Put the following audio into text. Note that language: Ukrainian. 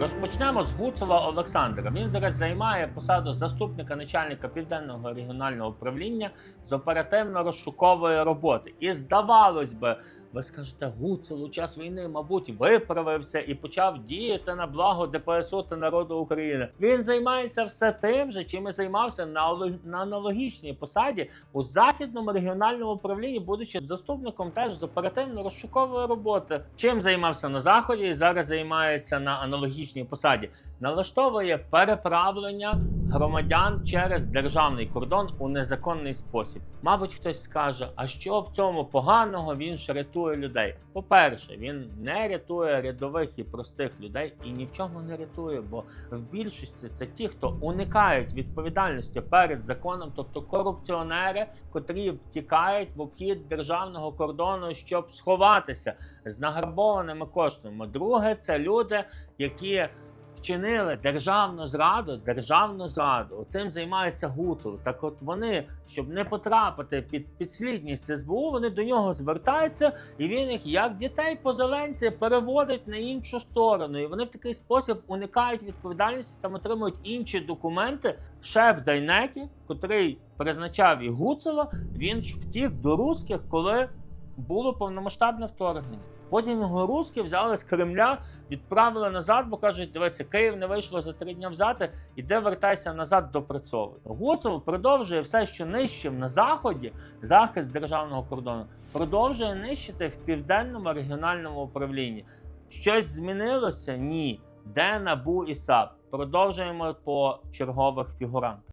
Розпочнемо з Гуцула Олександра. Він зараз займає посаду заступника начальника південного регіонального управління з оперативно-розшукової роботи. І здавалось би, ви скажете, Гуцул у час війни, мабуть, виправився і почав діяти на благо ДПСУ та народу України. Він займається все тим же, чим і займався на на аналогічній посаді у західному регіональному управлінні, будучи заступником теж з оперативно-розшукової роботи. Чим займався на заході і зараз займається на аналогічній посаді. Налаштовує переправлення громадян через державний кордон у незаконний спосіб. Мабуть, хтось скаже, а що в цьому поганого? Він ж рятує людей. По-перше, він не рятує рядових і простих людей і ні в чому не рятує, бо в більшості це ті, хто уникають відповідальності перед законом, тобто корупціонери, котрі втікають в обхід державного кордону, щоб сховатися з награбованими коштами. Друге, це люди, які вчинили державну зраду, державну зраду. Цим займається Гуцул. Так от вони, щоб не потрапити під підслідність СБУ, вони до нього звертаються, і він їх, як дітей позеленці, переводить на іншу сторону. І вони в такий спосіб уникають відповідальності там отримують інші документи. Шеф Дайнекі, котрий призначав і Гуцула, він ж втік до русських, коли було повномасштабне вторгнення. Потім його русські взяли з Кремля, відправили назад, бо кажуть, дивися, Київ не вийшло за три дня взяти, іде вертайся назад допрацьовуй. Гуцул продовжує все, що нищив на заході, захист державного кордону, продовжує нищити в південному регіональному управлінні. Щось змінилося? Ні. Де НАБУ і САП? Продовжуємо по чергових фігурантах.